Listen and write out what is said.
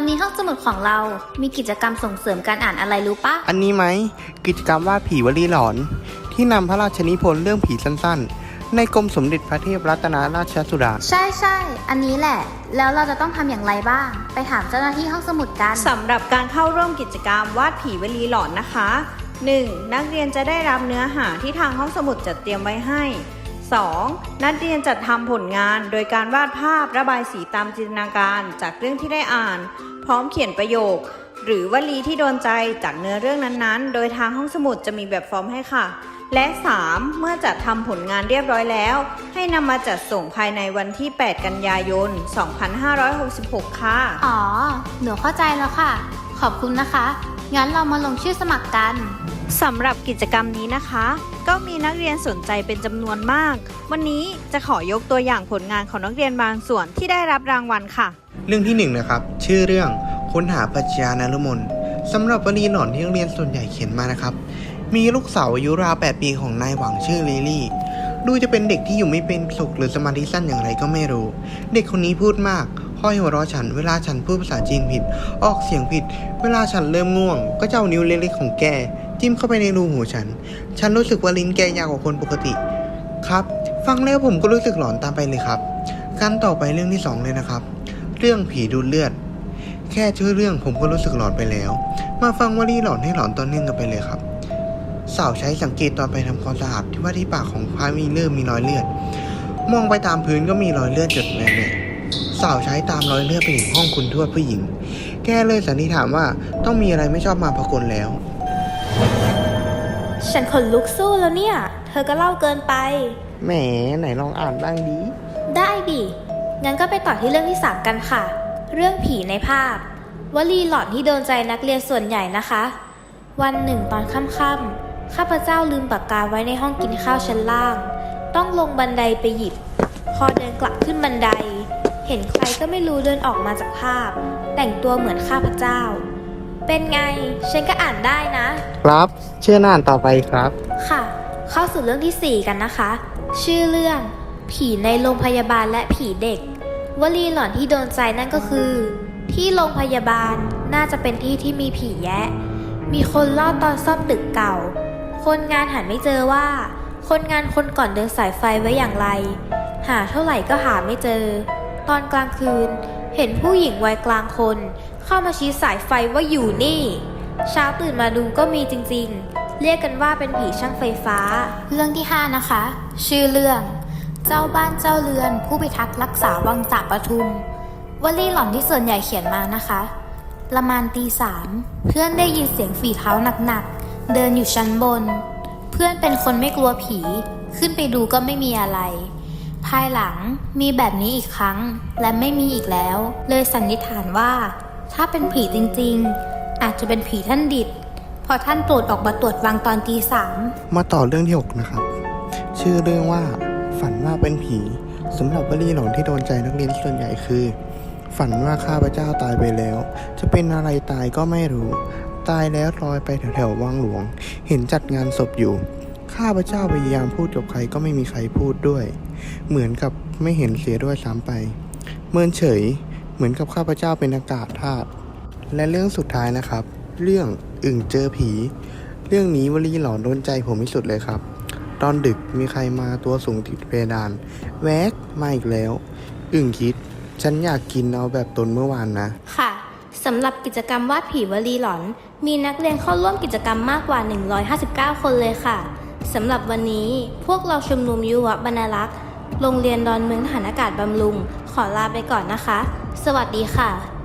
อนนี้ห้องสมุดของเรา มีกิจกรรมส่งเสริมการอ่านอะไรรู้ปะ อันนี้ไหม กิจกรรมวาดผีวลีหลอน ที่นำพระราชนิพนธ์เรื่องผีสั้นๆ ในกรมสมเด็จพระเทพรัตนราชสุดา ใช่ใช่ อันนี้แหละ แล้วเราจะต้องทำอย่างไรบ้าง ไปถามเจ้าหน้าที่ห้องสมุดกัน สำหรับการเข้าร่วมกิจกรรมวาดผีวลีหลอนนะคะ 1. นักเรียนจะได้รับเนื้อหาที่ทางห้องสมุดจัดเตรียมไว้ให้ 2. นักเรียนจัดทำผลงานโดยการวาดภาพระบายสีตามจินตนาการจากเรื่องที่ได้อ่าน พร้อมเขียนประโยค หรือวลีที่โดนใจจากเนื้อเรื่องนั้นๆ โดยทางห้องสมุดจะมีแบบฟอร์มให้ค่ะ และ 3. เมื่อจัดทำผลงานเรียบร้อยแล้ว ให้นำมาจัดส่งภายในวันที่ 8 กันยายน 2566 ค่ะ อ๋อ หนูเข้าใจแล้วค่ะ ขอบคุณนะคะ งั้นเรามาลงชื่อสมัครกัน สำหรับกิจกรรมนี้นะคะ ก็มีนักเรียนสนใจเป็นจำนวนมาก วันนี้จะขอยกตัวอย่างผลงานของนักเรียนบางส่วนที่ได้รับรางวัลค่ะ เรื่องที่หนึ่งนะครับ ชื่อเรื่องค้นหาปรัชญานรมนสำหรับวลีหลอนที่นักเรียนส่วนใหญ่เขียนมานะครับ มีลูกสาวอายุราว8ปีของนายหวังชื่อลิลี่ ดูจะเป็นเด็กที่อยู่ไม่เป็นสุขหรือสมาธิสั้นอย่างไรก็ไม่รู้ เด็กคนนี้พูดมาก คอหัวเราะฉันเวลาฉันพูดภาษาจีนผิด ออกเสียงผิด เวลาฉันเริ่มง่วง ก็จะเอานิ้วเล็กๆของแก จิ้มเข้าไปในรูหูฉัน ฉันรู้สึกว่าลิ้นแกยาวกว่าคนปกติ ครับ ฟังแล้วผมก็รู้สึกหลอนตามไปเลยครับการต่อไปเรื่องที่สองเลยนะครับ เรื่องผีดูดเลือด แค่ชื่อเรื่องผมก็รู้สึกหลอนไปแล้ว มาฟังวลีหลอนให้หลอนตอนเนื่องกันไปเลยครับสาวใช้สังเกตตอนไปทำความสะอาดที่ว่าที่ปากของพระมีเริ่มมีรอยเลือด มองไปตามพื้นก็มีรอยเลือดจดแน่ สาวใช้ตามรอยเลือดไปถึงห้องคุณทวดผู้หญิง แกเลยสันนิษฐานว่าต้องมีอะไรไม่ชอบมาพากลแล้ว ฉันขนลุกสู้แล้วเนี่ย เธอก็เล่าเกินไป แหมไหนลองอ่านบ้างดี ได้ดิ งั้นก็ไปต่อที่เรื่องที่3กันค่ะ เรื่องผีในภาพ วลีหลอนที่โดนใจนักเรียนส่วนใหญ่นะคะ วันหนึ่งตอนค่ำๆ ข้าพเจ้าลืมปากกาไว้ในห้องกินข้าวชั้นล่าง ต้องลงบันไดไปหยิบ พอเดินกลับขึ้นบันได เห็นใครก็ไม่รู้เดินออกมาจากภาพ แต่งตัวเหมือนข้าพเจ้า เป็นไง ฉันก็อ่านได้นะ ครับ เชื่อน่านต่อไปครับ ค่ะ เข้าสู่เรื่องที่ 4 กันนะคะ ชื่อเรื่อง ผีในโรงพยาบาลและผีเด็ก วลีหลอนที่โดนใจนั่นก็คือ ที่โรงพยาบาลน่าจะเป็นที่ที่มีผีแยะ มีคนเล่าตอนซ่อมตึกเก่า คนงานหันไม่เจอว่า คนงานคนก่อนเดินสายไฟไว้อย่างไร หาเท่าไหร่ก็หาไม่เจอ ตอนกลางคืน เห็นผู้หญิงวัยกลางคน เข้ามาชี้สายไฟว่าอยู่นี่ เช้าตื่นมาดูก็มีจริงๆ เรียกกันว่าเป็นผีช่างไฟฟ้า เรื่องที่ 5 นะคะ ชื่อเรื่อง เจ้าบ้านเจ้าเรือน ผู้พิทักษ์รักษาวังจากปทุมวลีหล่อนที่ส่วนใหญ่เขียนมานะคะ ประมาณตีสามเพื่อนได้ยินเสียงฝีเท้าหนักๆ เดินอยู่ชั้นบน เพื่อนเป็นคนไม่กลัวผี ขึ้นไปดูก็ไม่มีอะไร ภายหลังมีแบบนี้อีกครั้งและไม่มีอีกแล้ว เลยสันนิษฐานว่า ถ้าเป็นผีจริงๆ อาจจะเป็นผีท่านดิดพอท่านตรวจออกมาตรวจวังตอนตีสามมาต่อเรื่องที่ 6 นะครับ ชื่อเรื่องว่า ฝันว่าเป็นผีสำหรับวลีหลอนที่โดนใจนักเรียนส่วนใหญ่คือ ฝันว่าข้าพเจ้าตายไปแล้ว จะเป็นอะไรตายก็ไม่รู้ ตายแล้วลอยไปแถวๆวังหลวง เห็นจัดงานศพอยู่ ข้าพเจ้าพยายามพูดกับใครก็ไม่มีใครพูดด้วย เหมือนกับไม่เห็นเสียด้วยซ้ำไป เมินเฉย เหมือนกับข้าพเจ้าเป็นอากาศธาตุและเรื่องสุดท้ายนะครับ เรื่องอึ่งเจอผี เรื่องนี้วลีหลอนโดนใจผมที่สุดเลยครับ ตอนดึกมีใครมาตัวสูงติดเพดาน แวกมาอีกแล้ว อึ่งคิด ฉันอยากกินเอาแบบตนเมื่อวานนะ ค่ะสำหรับกิจกรรมวาดผีวลีหลอน มีนักเรียนเข้าร่วมกิจกรรมมากกว่า 159 คนเลยค่ะ สำหรับวันนี้พวกเราชุมนุมยุวบรรลักษ์ โรงเรียนดอนเมืองฐานอากาศบำรุง ขอลาไปก่อนนะคะ สวัสดีค่ะ